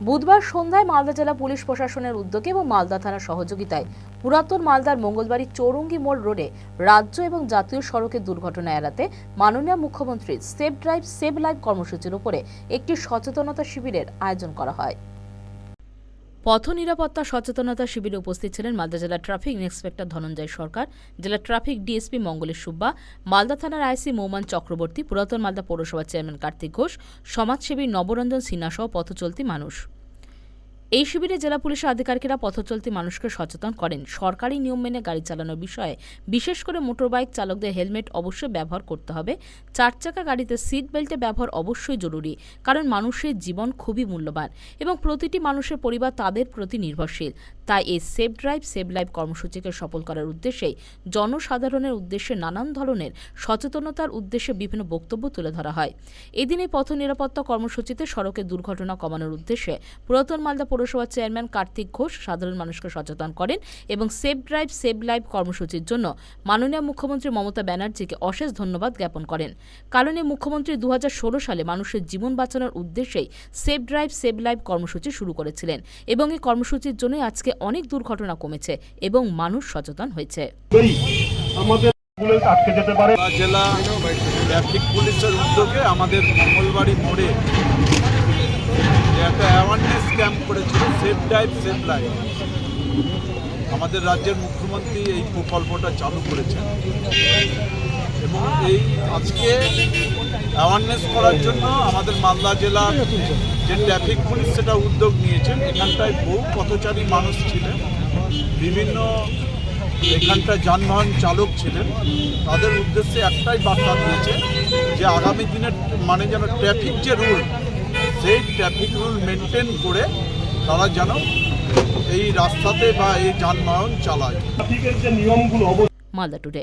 বুধবার সন্ধ্যায় মালদা জেলা পুলিশ প্রশাসনের উদ্যোগে এবং মালদা থানার সহযোগিতায় পুরাতন মালদার মঙ্গলবাড়ি চৌরঙ্গি মোড় রোডে রাজ্য এবং জাতীয় সড়কের দুর্ঘটনা এড়াতে মাননীয় মুখ্যমন্ত্রীর সেভ ড্রাইভ সেভ লাইফ কর্মসূচির উপরে একটি সচেতনতা শিবিরের আয়োজন করা হয়। পথ নিরাপত্তা সচেতনতা শিবিরে উপস্থিত ছিলেন মালদা জেলা ট্রাফিক ইন্সপেক্টর ধনঞ্জয় সরকার, জেলা ট্রাফিক ডিএসপি মঙ্গলেশ সুব্বা, মালদা থানার আইসি মৌমান চক্রবর্তী, পুরাতন মালদা পৌরসভার চেয়ারম্যান কার্তিক ঘোষ, সমাজসেবী নবরঞ্জন সিনহা সহ পথচলতি মানুষ। এই শিবিরে জেলা পুলিশের আধিকারিকেরা পথচলতি মানুষকে সচেতন করেন। সরকারি নিয়ম মেনে গাড়ি চালানোর বিষয়ে বিশেষ করে মোটরবাইক চালকদের হেলমেট অবশ্যই ব্যবহার করতে হবে। চার চাকা গাড়িতে সিট বেল্টের ব্যবহার অবশ্যই জরুরি, কারণ মানুষের জীবন খুবই মূল্যবান এবং প্রতিটি মানুষের পরিবার তাদের প্রতি নির্ভরশীল। তাই এই সেভ ড্রাইভ, সেভ লাইভ কর্মসূচিকে সফল করার উদ্দেশ্যেই জনসাধারণের উদ্দেশ্যে নানান ধরনের সচেতনতার উদ্দেশ্যে বিভিন্ন বক্তব্য তুলে ধরা হয়। এদিন এই পথ নিরাপত্তা কর্মসূচিতে সড়কে দুর্ঘটনা কমানোর উদ্দেশ্যে পুরাতন মালদা পৌরসভার চেয়ারম্যান কার্তিক ঘোষ সাধারণ মানুষকে সচেতন করেন এবং সেভ ড্রাইভ, সেভ লাইভ কর্মসূচির জন্য মাননীয় মুখ্যমন্ত্রী মমতা ব্যানার্জিকে অশেষ ধন্যবাদ জ্ঞাপন করেন। কারণ এই মুখ্যমন্ত্রী দু হাজার ষোলো সালে মানুষের জীবন বাঁচানোর উদ্দেশ্যেই সেভ ড্রাইভ, সেভ লাইভ কর্মসূচি শুরু করেছিলেন এবং এই কর্মসূচির জন্যই আজকে অনেক দুর্ঘটনা কমেছে এবং মানুষ সচেতন হয়েছে। আমাদের আটকে যেতে পারে। জেলা ট্রাফিক পুলিশের উদ্যোগে আমাদের মঙ্গলবাড়ি মোড়ে একটা অ্যাওয়ারনেস ক্যাম্প করেছিল সেফ ড্রাইভ সেফ লাইফ আমাদের রাজ্যের মুখ্যমন্ত্রী এই প্রকল্পটা চালু করেছেন। এবং এই আজকে অ্যাওয়ারনেস করার জন্য আমাদের মালদা জেলার যে ট্রাফিক পুলিশ সেটা উদ্যোগ নিয়েছেন এখানটায় বহু পথচারী মানুষ ছিলেন বিভিন্ন এখানটায় যানবাহন চালক ছিলেন। তাদের উদ্দেশ্যে একটাই বার্তা দিয়েছে যে আগামী দিনের মানে যেন ট্রাফিক যে রুল সেই ট্রাফিক রুল মেনটেন করে তারা যেন এই রাস্তাতে বা এই যানবাহন চালায়। ট্রাফিকের যে নিয়মগুলো অবশ্যই মালদা টুডে।